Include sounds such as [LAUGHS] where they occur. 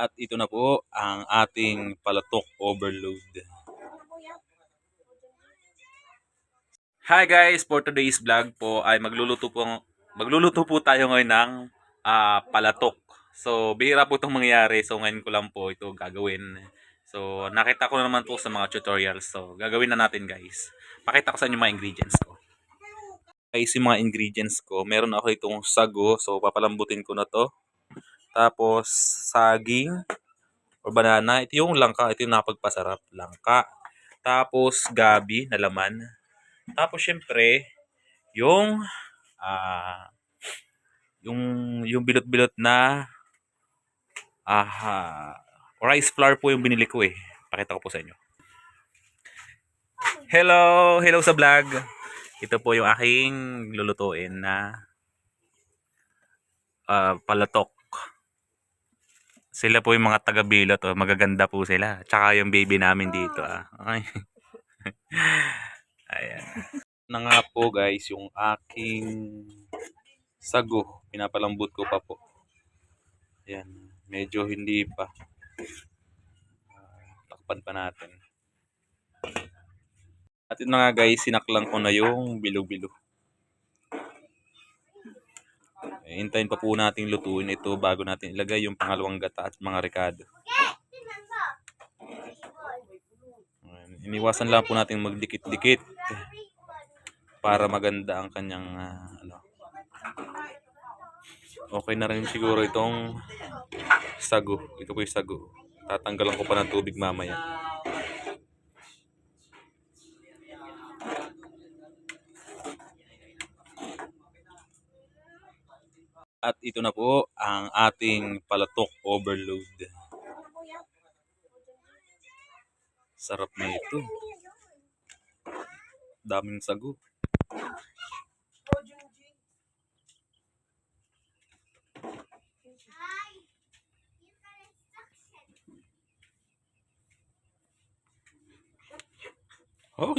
At ito na po ang ating palatok overload. Hi guys, for today's vlog po ay magluluto po magluluto po tayo ngayon ng ah, palatok. So bihira po itong mangyayari. So ngayon ko lang po ito gagawin. So nakita ko na naman po sa mga tutorials. So gagawin na natin guys. Pakita ko sa inyo mga ingredients ko. Guys, yung mga ingredients ko, meron ako itong sago. So papalambutin ko na to. Tapos saging or banana. Ito yung langka. Ito yung napagpasarap. Langka. Tapos gabi na laman. Tapos syempre, yung ah yung yung bilot-bilot na ah rice flour po yung binili ko eh. Pakita ko po sa inyo. Hello, hello sa vlog. Ito po yung aking lulutuin na ah, palatok. Sila po yung mga taga-bilot. Oh. Magaganda po sila. Tsaka yung baby namin dito. Ah. Ay. [LAUGHS] Ayan. Na nga po guys, yung aking sago. Pinapalambot ko pa po. Ayan. Medyo hindi pa. Ah, takpan pa natin. At yun na nga guys, sinaklang ko na yung bilog-bilog. Eh, Hintayin pa po natin lutuin ito bago natin ilagay yung pangalawang gata at mga rekado. Iniwasan lang po natin magdikit-dikit para maganda ang kanyang ah, ano. Okay na rin siguro itong sago. Ito po yung sago. Tatanggalan ko pa ng tubig mamaya. At ito na po ang ating palatok overload. Sarap na ito. Daming sago. Oh,